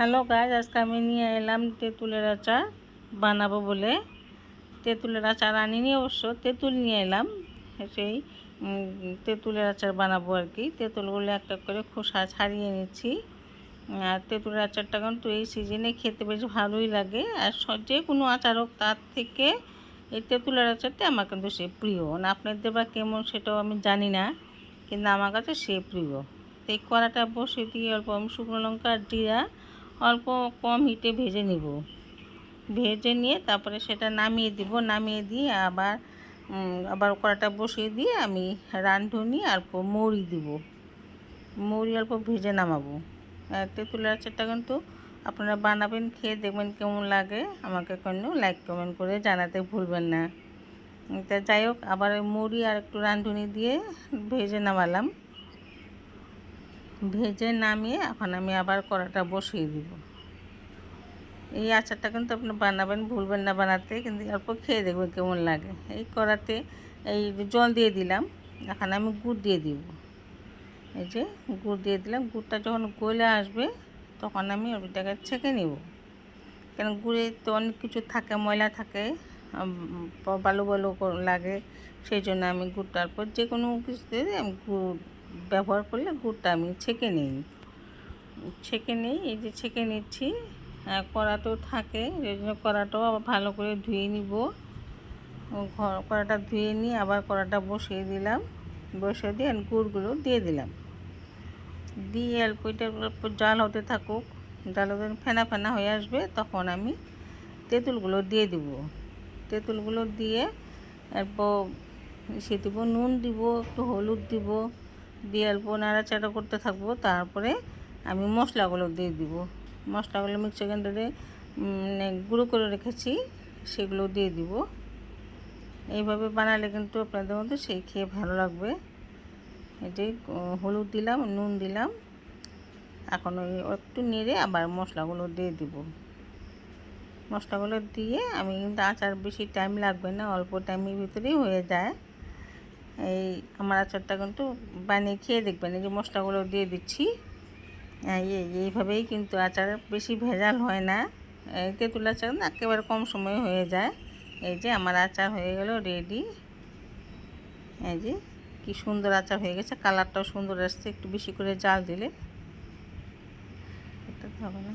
Hello গাছ আজকে আমি নিয়ে এলাম তেঁতুলের আচার বানাবো বলে। তেঁতুলের আচার আনিনি অবশ্য, তেঁতুল নিয়ে এলাম। সেই তেঁতুলের আচার বানাবো আর কি। তেঁতুলগুলো একটা করে খোসা ছাড়িয়ে নিচ্ছি। আর তেঁতুলের আচারটা কিন্তু এই সিজনে খেতে বেশ ভালোই লাগে। আর যে কোনো আচার হোক, তার থেকে এই তেঁতুলের আচারটা আমার কিন্তু সে প্রিয়। না, আপনাদের বা কেমন সেটাও আমি জানি না, কিন্তু আমার কাছে সে প্রিয়। এই কড়াটা বসে দিয়ে অল্প আমি শুকনো লঙ্কা আর জিরা। অল্প কম হিটে ভেজে নিব। ভেজে নিয়ে তারপরে সেটা নামিয়ে দিব, নামিয়ে দিয়ে আবার আবার কড়াটা বসিয়ে দিয়ে আমি রাঁধুনি অল্প মৌরি দিব। মৌরি অল্প ভেজে নামাবো। তেঁতুলের আচারটা কিন্তু আপনারা বানাবেন, খেয়ে দেখবেন কেমন লাগে। আমাকে কোনো লাইক কমেন্ট করে জানাতে ভুলবেন না। তা যাই হোক, আবার মুড়ি আর একটু রাঁধুনি দিয়ে ভেজে নামালাম। ভেজে নামিয়ে এখন আমি আবার কড়াটা বসিয়ে দিব। এই আচারটা কিন্তু আপনি বানাবেন, ভুলবেন না বানাতে, কিন্তু অল্প খেয়ে দেখবেন কেমন লাগে। এই কড়াতে এই জল দিয়ে দিলাম, এখন আমি গুড় দিয়ে দিব। এই যে গুড় দিয়ে দিলাম, গুড়টা যখন গলে আসবে তখন আমি ওইটাকে ছেঁকে নিব। কেন গুড়ে তো অনেক কিছু থাকে, ময়লা থাকে বালু বালু লাগে, সেই জন্য আমি গুড়টার পর যে কোনো কিছুতে আমি গুড় ব্যবহার করলে গুড়টা আমি ছেঁকে নিই। ছেঁকে নিই, এই যে ছেঁকে নিচ্ছি। আর কড়াতেও থাকে, এই জন্য কড়াটাও আবার ভালো করে ধুয়ে নিব। ঘর, কড়াটা ধুয়ে নিয়ে আবার কড়াটা বসিয়ে দিলাম। বসিয়ে দিয়ে গুড়গুলো দিয়ে দিলাম। দিয়ে অল্প এটা অল্প জাল হতে থাকুক, জাল হতে ফেনা ফেনা হয়ে আসবে, তখন আমি তেঁতুলগুলো দিয়ে দিব। তেঁতুলগুলো দিয়ে এরপর সে দিব, নুন দিব, একটু হলুদ দিব। দিয়ে অল্প নাড়াচাড়া করতে থাকব তারপরে আমি মশলাগুলো দিয়ে দিব। মশলাগুলো মিক্সার গ্রাইন্ডারে গুঁড়ো করে রেখেছি সেগুলো দিয়ে দিব। এইভাবে বানালে কিন্তু আপনাদের মধ্যে সেই খেয়ে ভালো লাগবে। আহ, হলুদ দিলাম নুন দিলাম এখন ওই একটু নেড়ে আবার মশলাগুলো দিয়ে দিব। মশলাগুলো দিয়ে আমি কিন্তু আচার বেশি টাইম লাগবে না অল্প টাইমের ভিতরেই হয়ে যায়। এই আমার আচারটা কিন্তু বানিয়ে খেয়ে দেখবেন, এই যে মশলাগুলো দিয়ে দিচ্ছি। এই, এই- এইভাবেই কিন্তু আচার বেশি ভেজাল হয় না। তেঁতুল আচার না একেবারে কম সময়ে হয়ে যায়। এই যে আমার আচার হয়ে গেল রেডি এই যে কি সুন্দর আচার হয়ে গেছে কালারটাও সুন্দর আসছে, একটু বেশি করে জাল দিলে। এটা হবে না।